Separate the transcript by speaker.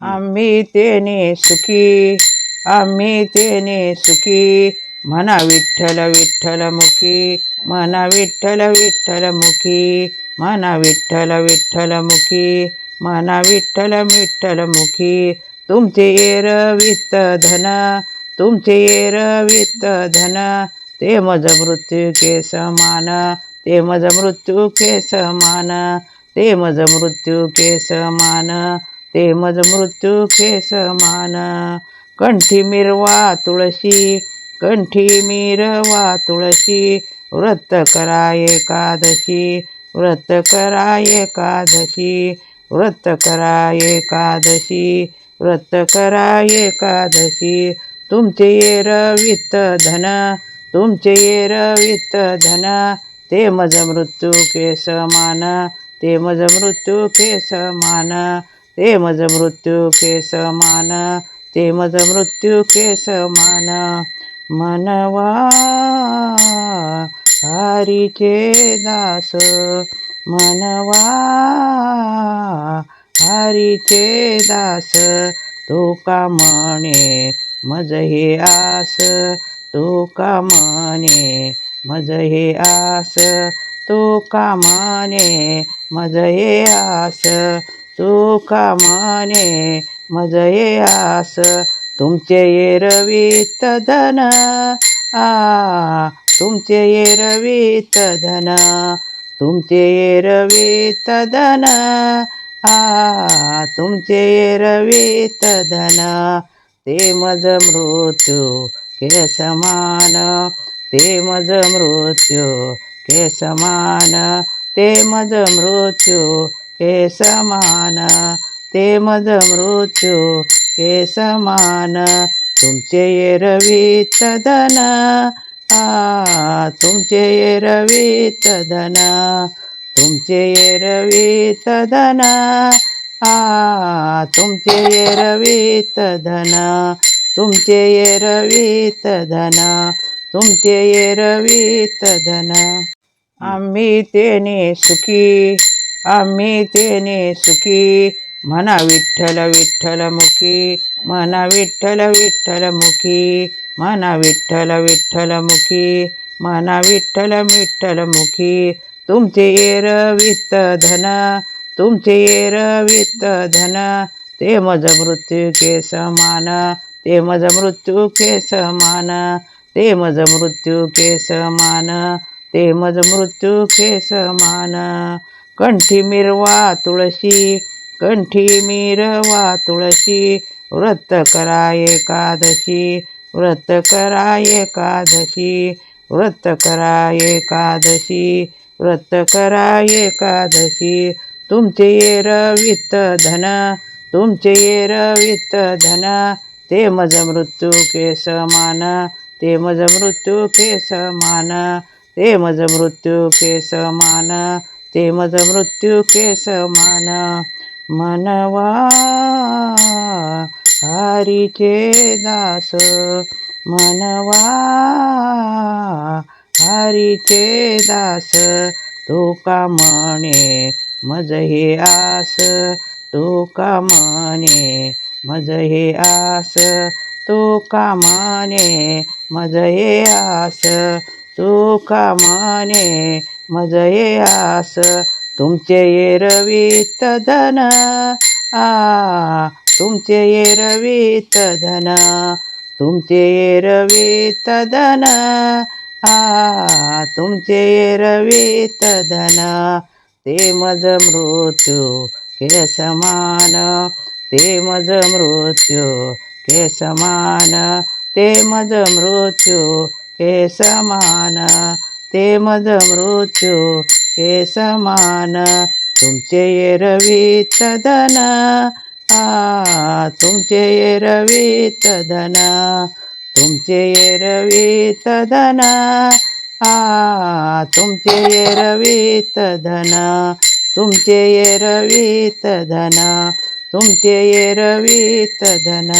Speaker 1: आम्ही तेने सुखी आम्ही तेने सुखी. म्हणा विठ्ठल विठ्ठल मुखी म्हणा विठ्ठल विठ्ठल मुखी. म्हणा विठ्ठल विठ्ठल मुखी म्हणा विठ्ठल विठ्ठल मुखी. तुमचे येर वित्त धन तुमचे येर वित्त धन. ते मज मृत्यू के समान ते मज मृत्यू के समान ते मज मृत्यू के समान ते मज मृत्यू के समान कंठी मिरवा तुळशी कंठी मिरवा तुळशी व्रत करा एकादशी व्रत करा एकादशी व्रत करा एकादशी व्रत करा एकादशी. तुमचे येर वित्त धन तुमचे येर वित्त धन ते मज मृत्यू के समान ते मज मृत्यू के समान ते मज मृत्यू के समान ते मज मृत्यू के समान मनवा हरीचे दास मनवा हरीचे दास तू का म्हणे मज हे आस तू का म्हणे मज हे आस तू का म्हणे मज हे आस तू का मज ये आस तुमचे येरवीत धन आ तुमचे येरवीत धन तुमचे येरवीत धन आ तुमचे येरवीत धन ते मज मृत्यू के समान. ते मज मृत्यू के समान. ते मज मृत्यू के समान ते मद मृत्यू के समान तुमचे येरवीत तदन. आ तुमचे येरवीत तदन. तुमचे येरवीत तदन. आ तुमचे येरवीत तदन. तुमचे येरवी तदन. तुमचे येरवी तदन. आम्ही तेने सुखी आम्ही तेने सुखी. म्हणा विठ्ठल विठ्ठल मुखी. म्हणा विठ्ठल विठ्ठल मुखी. म्हणा विठ्ठल विठ्ठल मुखी. म्हणा विठ्ठल विठ्ठल मुखी. तुमचे येर वित्त धन. तुमचे येर वित्त धन. ते मज मृत्यू के समान ते मज मृत्यू के समान ते मज मृत्यू के समान ते मज मृत्यू के समान कंठी मिरवा तुळशी कंठी मिरवा तुळशी व्रत करा एकादशी व्रत करा एकादशी व्रत करा एकादशी व्रत करा एकादशी. तुमचे येर वित्त धन तुमचे येर वित्त धन ते मज मृत्यू के समान ते मज मृत्यू के समान ते मज मृत्यू के समान ते मज मृत्यू के समान मनवा हरीचे दास मनवा हरीचे दास तू का म्हणे मज हे आस तू का म्हणे मज हे आस तू का म्हणे मज हे आस तू का म्हणे मज ये आस तुमचे येरवीत धन आ तुमचे येरवीत धन तुमचे येरवीत धन आ तुमचे येरवीत धन ते मज मृत्यू के समान. ते मज मृत्यू के समान. ते मज मृत्यू के समान. ते मद मृत्यू के समान. तुमचे येरवीत तदन. आ तुमचे येरवीत तदन. तुमचे येरवीत तदन. आ तुमचे येरवीत तदन. तुमचे येरवी तदन. तुमचे येरवीत तदन.